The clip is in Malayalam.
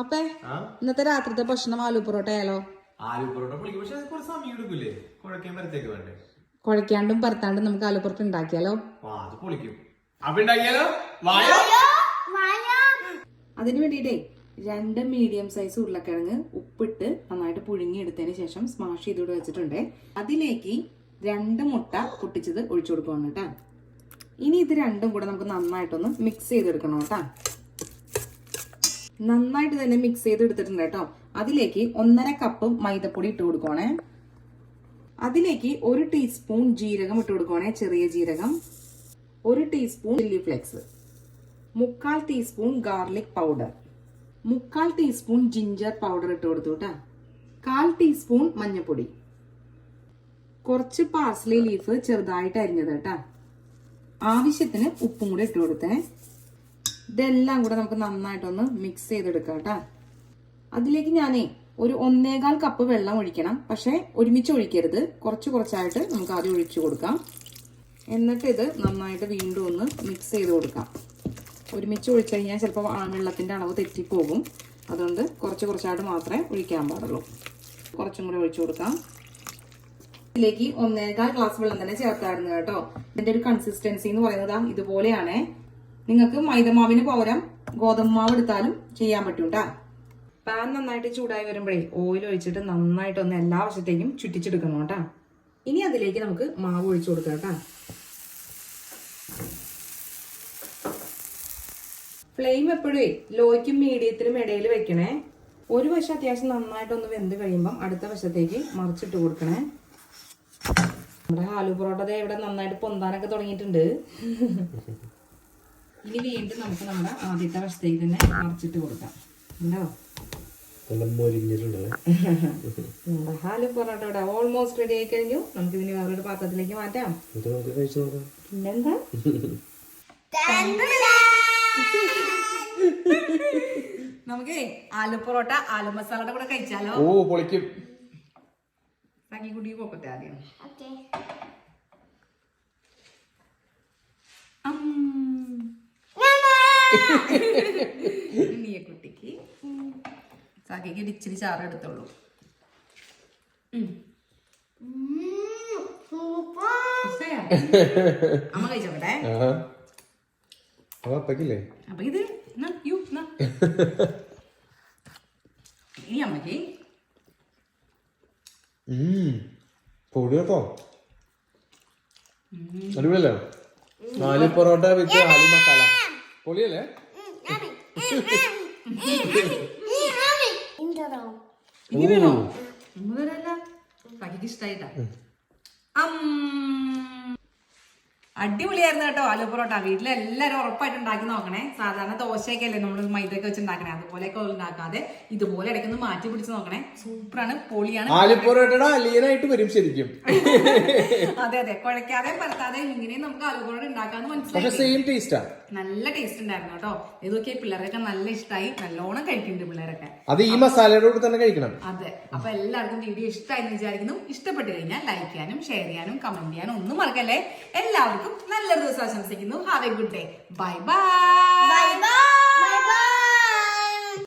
അപ്പേ ഇന്നത്തെ രാത്രിത്തെ ഭക്ഷണം ആലു പൊറോട്ട ആയാലോ? ആലു പൊറോട്ട പൊളിക്കും. പക്ഷെ അത് കുറച്ച് സമയം എടുക്കൂലേ? കുഴക്കാൻ വരത്തേക്ക് വേണ്ടേ? കുഴക്കാണ്ടും പരത്താണ്ടും നമുക്ക് ആലു പൊറോട്ട ഉണ്ടാക്കിയാലോ? ആ അത് പൊളിക്കും. അപ്പൊ ഉണ്ടാക്കിയാലോ? വായോ? അതിന് വേണ്ടിയിട്ടേ രണ്ട് മീഡിയം സൈസ് ഉരുളക്കിഴങ്ങ് ഉപ്പിട്ട് നന്നായിട്ട് പുഴുങ്ങി എടുത്തതിന് ശേഷം സ്മാഷ് ചെയ്തോട് വെച്ചിട്ടുണ്ട്. അതിലേക്ക് രണ്ട് മുട്ട പൊട്ടിച്ചത് ഒഴിച്ചു കൊടുക്കണം കേട്ടാ. ഇനി ഇത് രണ്ടും കൂടെ നമുക്ക് നന്നായിട്ടൊന്ന് മിക്സ് ചെയ്തെടുക്കണം കേട്ടാ. നന്നായിട്ട് തന്നെ മിക്സ് ചെയ്ത് എടുത്തിട്ടുണ്ട് കേട്ടോ. അതിലേക്ക് ഒന്നര കപ്പ് മൈദപ്പൊടി ഇട്ട് കൊടുക്കണേ അതിലേക്ക് ഒരു ടീസ്പൂൺ ജീരകം ഇട്ട് കൊടുക്കണേ ചെറിയ ജീരകം. ഒരു ടീസ്പൂൺ ചില്ലി ഫ്ലേക്സ് മുക്കാൽ ടീസ്പൂൺ ഗാർലിക് പൗഡർ മുക്കാൽ ടീസ്പൂൺ ജിഞ്ചർ പൗഡർ ഇട്ട് കൊടുത്തു കേട്ടോ കാൽ ടീസ്പൂൺ മഞ്ഞൾപ്പൊടി കുറച്ച് പാർസ്ലി ലീഫ് ചെറുതായിട്ട് അരിഞ്ഞത് കേട്ടാ ആവശ്യത്തിന് ഉപ്പും കൂടെ ഇട്ട് കൊടുത്തേ. ഇതെല്ലാം കൂടെ നമുക്ക് നന്നായിട്ടൊന്ന് മിക്സ് ചെയ്തെടുക്കാം കേട്ടാ. അതിലേക്ക് ഞാനേ ഒരു ഒന്നേകാൽ കപ്പ് വെള്ളം ഒഴിക്കണം. പക്ഷെ ഒരുമിച്ച് ഒഴിക്കരുത്. കുറച്ച് കുറച്ചായിട്ട് നമുക്ക് ആദ്യം ഒഴിച്ചു കൊടുക്കാം. എന്നിട്ട് ഇത് നന്നായിട്ട് വീണ്ടും ഒന്ന് മിക്സ് ചെയ്ത് കൊടുക്കാം. ഒരുമിച്ച് ഒഴിച്ചു കഴിഞ്ഞാൽ ചിലപ്പോൾ വെള്ളത്തിന്റെ അളവ് തെറ്റിപ്പോകും. അതുകൊണ്ട് കുറച്ച് കുറച്ചായിട്ട് മാത്രമേ ഒഴിക്കാൻ പാടുള്ളൂ. കുറച്ചും കൂടെ ഒഴിച്ചു കൊടുക്കാം. ഇതിലേക്ക് ഒന്നേകാൽ ഗ്ലാസ് വെള്ളം തന്നെ ചേർത്തായിരുന്നു കേട്ടോ. ഇതിന്റെ ഒരു കൺസിസ്റ്റൻസി എന്ന് പറയുന്നത് ഇതുപോലെയാണ് ഇതുപോലെയാണേ. നിങ്ങൾക്ക് മൈദമാവിന് പകരം ഗോതമ്പ് മാവ് എടുത്താലും ചെയ്യാൻ പറ്റും കേട്ടാ പാൻ നന്നായിട്ട് ചൂടായി വരുമ്പോഴേ ഓയിൽ ഒഴിച്ചിട്ട് നന്നായിട്ട് ഒന്ന് എല്ലാ വശത്തേക്കും ചുറ്റിച്ചെടുക്കണം കേട്ടാ. ഇനി അതിലേക്ക് നമുക്ക് മാവ് ഒഴിച്ചു കൊടുക്കാം കേട്ടാ. ഫ്ലെയിം എപ്പോഴേ ലോയ്ക്കും മീഡിയത്തിനും ഇടയിൽ വെക്കണേ. ഒരു വശം അത്യാവശ്യം നന്നായിട്ടൊന്ന് വെന്ത് കഴിയുമ്പം അടുത്ത വശത്തേക്ക് മറിച്ചിട്ട് കൊടുക്കണേ. നമ്മുടെ ആലു പൊറോട്ട ദേ ഇവിടെ നന്നായിട്ട് പൊന്താനൊക്കെ തുടങ്ങിയിട്ടുണ്ട്. ഇനി വീണ്ടും നമുക്ക് നമ്മുടെ ആദ്യത്തെ വശത്തേക്ക് തന്നെ മറിച്ചിട്ട് കൊടുക്കാം. ഉണ്ടോ? ആലു പൊറോട്ട ഇവിടെ ഓൾമോസ്റ്റ് റെഡി ആയി കഴിഞ്ഞു. നമുക്ക് ഇതിന് വേറൊരു പാത്രത്തിലേക്ക് മാറ്റാം. പിന്നെന്താ? നമുക്ക് ആലു പൊറോട്ട ആലു മസാലയുടെ കൂടെ കഴിച്ചാലോ? ഓ പൊളിക്കും. കുട്ടി പോക്കട്ടെ ആദ്യം. നീയ കുട്ടിക്ക് സഖിക്ക് ഒരു ഇച്ചിരി ചാറ് എടുത്തോളൂ? അമ്മ കഴിച്ചോട്ടെ ആഹാ അപ്പൊ അപ്പക്കില്ലേ? അപ്പൊ ഇത് എന്നാ, യു, എന്നാ. ഇനി അമ്മയ്ക്ക് ഉം. പൊടി കേട്ടോ. അടിപൊളിയല്ലേ? നാല് പൊറോട്ട വിത്ത് ആലു മസാല. പൊളിയല്ലേ? ഇങ്ങനെയാണോ? ഇഷ്ടായിട്ടാ. അം. അടിപൊളിയായിരുന്നു കേട്ടോ ആലു പൊറോട്ട. വീട്ടിലെല്ലാവരും ഉറപ്പായിട്ട് ഉണ്ടാക്കി നോക്കണേ. സാധാരണ ദോശയൊക്കെ അല്ലേ നമ്മൾ മൈദയൊക്കെ വെച്ച് ഉണ്ടാക്കണേ അതുപോലെയൊക്കെ ഉണ്ടാക്കാതെ ഇതുപോലെ ഇടയ്ക്കൊന്ന് മാറ്റി പിടിച്ച് നോക്കണേ. സൂപ്പറാണ് പൊളിയാണ്. ആലു പൊറോട്ടയുടെ അലിയനായിട്ട് വരും ശരിക്കും. അതെ അതെ. കുഴക്കാതെ പരത്താതെ ഇങ്ങനെയും നമുക്ക് ആലു പൊറോട്ട ഉണ്ടാക്കാന്ന് മനസ്സിലായി. നല്ല ടേസ്റ്റ് ഉണ്ടായിരുന്നു കേട്ടോ. ഇതൊക്കെ പിള്ളേരൊക്കെ നല്ല ഇഷ്ടമായി നല്ലോണം കഴിക്കുന്നുണ്ട് പിള്ളേരൊക്കെ. അത് ഈ മസാലയുടെ കൂടെ തന്നെ കഴിക്കണം. അതെ. അപ്പൊ എല്ലാവർക്കും വീഡിയോ ഇഷ്ടമായി എന്ന് വിചാരിക്കുന്നു. ഇഷ്ടപ്പെട്ടു കഴിഞ്ഞാൽ ലൈക്ക് ചെയ്യാനും ഷെയർ ചെയ്യാനും കമന്റ് ചെയ്യാനും ഒന്നും മറക്കല്ലേ? എല്ലാവർക്കും നല്ലൊരു ദിവസം ആശംസിക്കുന്നു. Have a good day bye bye